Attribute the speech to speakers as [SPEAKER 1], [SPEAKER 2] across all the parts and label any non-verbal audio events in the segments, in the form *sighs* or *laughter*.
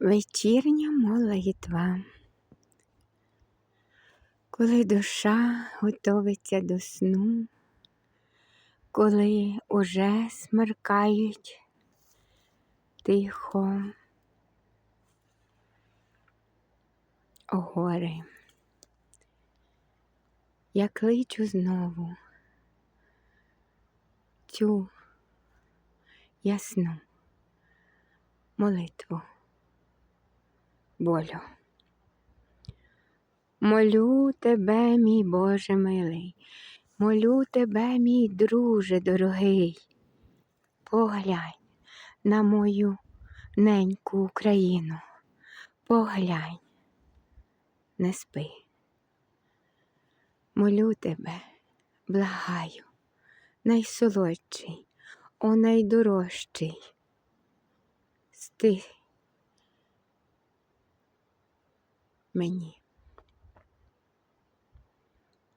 [SPEAKER 1] Вечірня молитва. Коли душа готовиться до сну, коли уже смеркають тихо гори, я кличу знову цю ясну молитву болю. Молю тебе, мій Боже милий, молю тебе, мій друже дорогий, поглянь на мою неньку Україну, поглянь, не спи. Молю тебе, благаю, найсолодший, о найдорожчий, сти мені.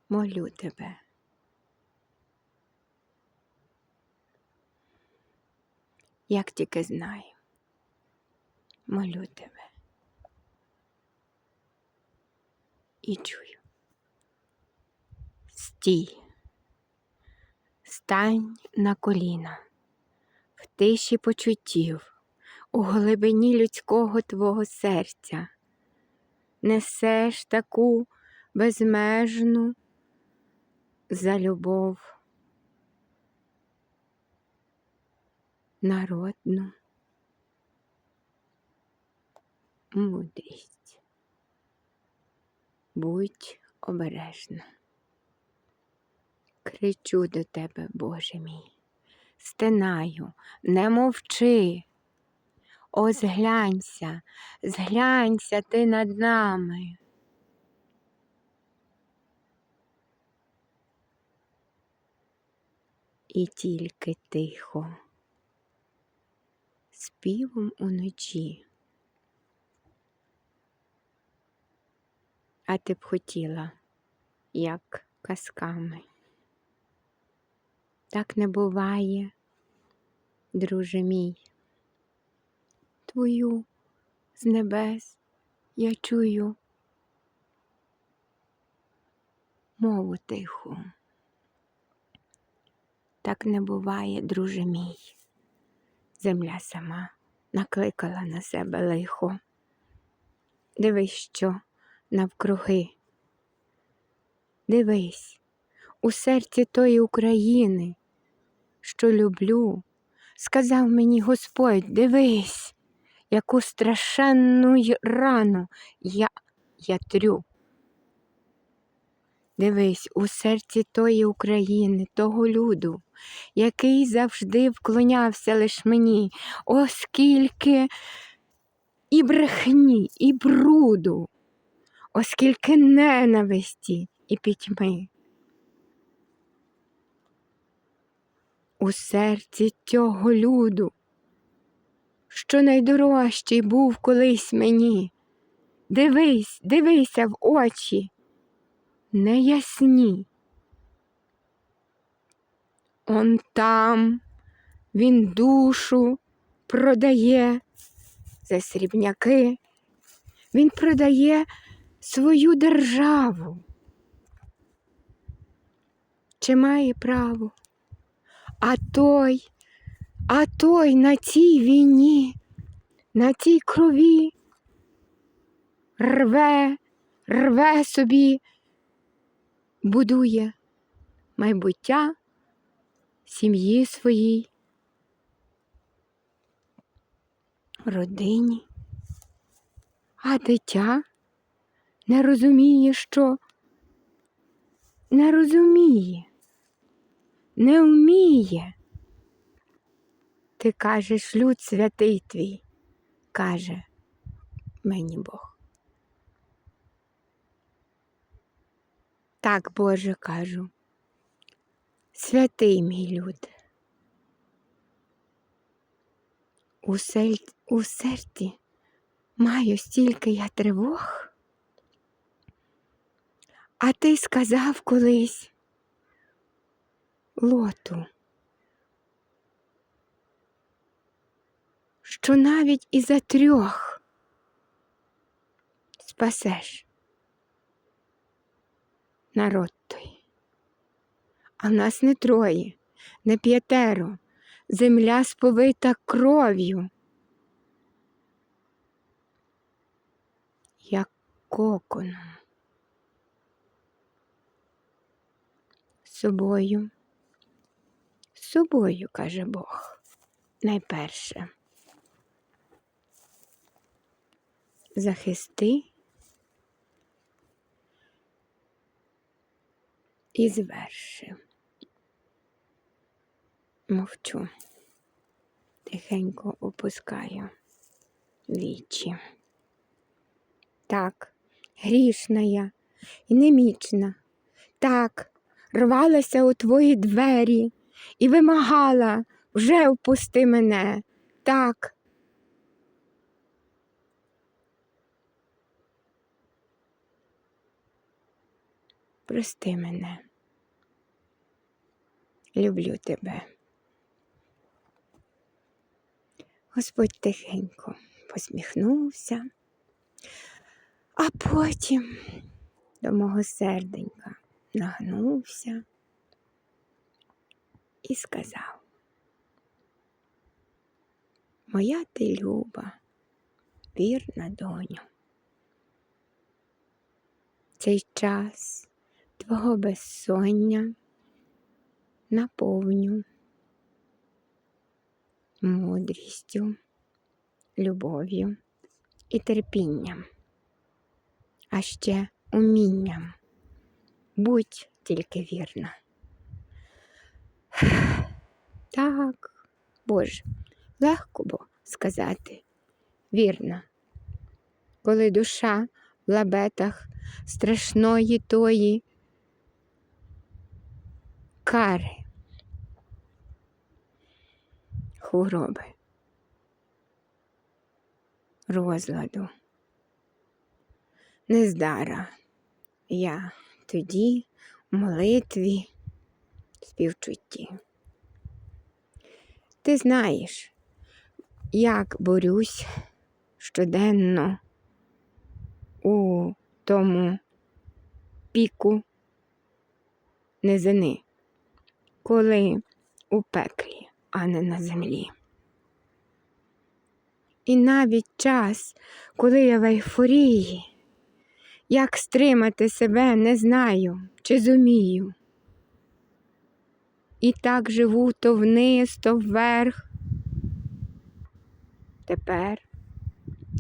[SPEAKER 1] Молю тебе. Як тільки знаю, молю тебе і чую. Стій, стань на коліна, в тиші почуттів, у глибині людського твого серця несеш таку безмежну за любов народну мудрість. Будь обережна. Кричу до тебе, Боже мій, стинаю, не мовчи. О, зглянься, зглянься ти над нами. І тільки тихо, співом уночі. А ти б хотіла, як казками. Так не буває, друже мій твою з небес я чую мову тиху. Так не буває, друже мій. Земля сама накликала на себе лихо. Дивись, що навкруги. Дивись у серці тої України, що люблю, сказав мені Господь, дивись, яку страшенну й рану я ятрю. Дивись у серці тої України, того люду, який завжди вклонявся лиш мені, оскільки і брехні, і бруду, оскільки ненависті і пітьми. У серці цього люду, що найдорожчий був колись мені. Дивись, дивися в очі, неясні. Он там він душу продає за срібняки, він продає свою державу. Чи має право? А той, а той на цій війні, на цій крові рве, рве собі, будує майбуття сім'ї своїй, родині, а дитя не розуміє, що не розуміє, не вміє. Ти кажеш, люд святий твій, каже мені Бог. Так, Боже, кажу, святий мій люд. У, сель... у серці маю стільки я тривог, а ти сказав колись лоту, що навіть і за трьох спасеш народ той. А в нас не троє, не п'ятеро, земля сповита кров'ю. Як коконом. Собою. Собою, каже Бог, найперше. Захисти і зверши. Мовчу, тихенько опускаю вічі. Так, грішна я і немічна. Так, рвалася у твої двері і вимагала вже впусти мене. Так. Прости мене. Люблю тебе. Господь тихенько посміхнувся, а потім до мого серденька нагнувся і сказав, Моя ти люба, вірна доню. Цей час твого безсоння наповню мудрістю, любов'ю і терпінням, а ще умінням. Будь тільки вірна. *sighs* Так, Боже, легко бо сказати вірно, коли душа в лабетах страшної тої кари, хвороби, розладу, нездара. Я тоді в молитві співчутті. Ти знаєш, як борюсь щоденно у тому піку низини, коли у пеклі, а не на землі. І навіть час, коли я в ейфорії, як стримати себе, не знаю чи зумію. І так живу то вниз, то вверх. Тепер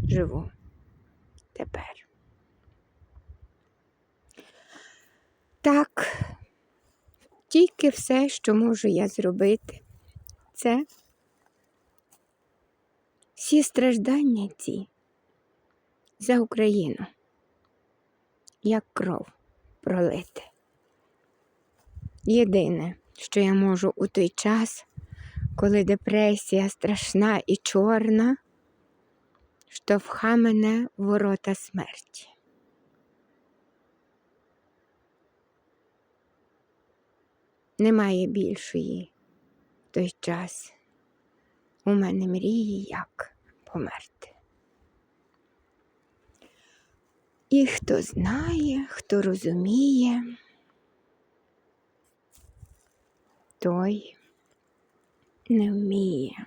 [SPEAKER 1] живу. Тепер. Так, тільки все, що можу я зробити, це всі страждання ці за Україну, як кров пролити. Єдине, що я можу у той час, коли депресія страшна і чорна, штовха мене в ворота смерті. Немає більшої в той час у мене мрії, як померти. І хто знає, хто розуміє, той не вміє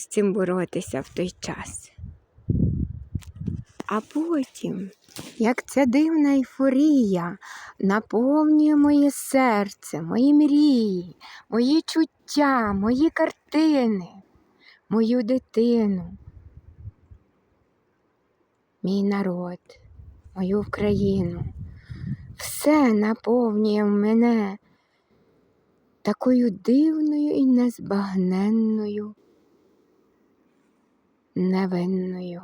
[SPEAKER 1] з цим боротися в той час. А потім, як ця дивна ейфорія наповнює моє серце, мої мрії, мої чуття, мої картини, мою дитину, мій народ, мою Україну. Все наповнює мене такою дивною і незбагненною, невинною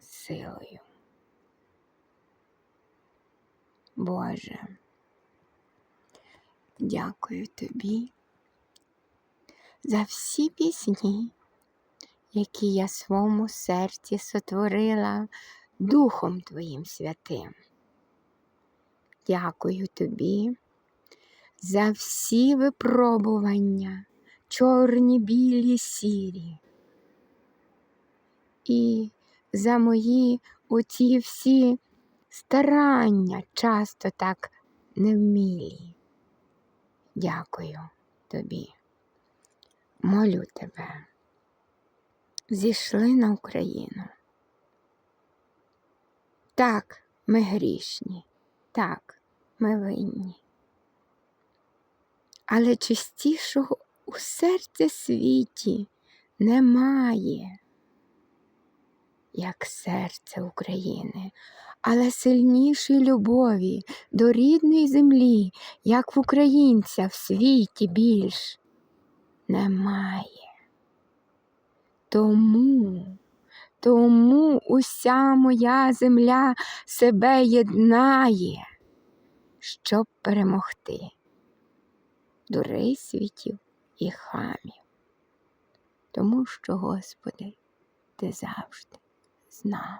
[SPEAKER 1] силою. Боже, дякую тобі за всі пісні, які я своєму серці сотворила Духом Твоїм святим. Дякую тобі за всі випробування, чорні, білі, сірі. і за мої оці всі старання, часто так невмілі. Дякую тобі. Молю тебе. Зійшли на Україну. Так, ми грішні, так, ми винні. Але чистішого у серці світі немає, як серце України, але сильнішої любові до рідної землі, як в українця в світі більш немає. Тому, тому уся моя земля себе єднає, щоб перемогти дурей світів і хамів. Тому що, Господи, Ти завжди з нами.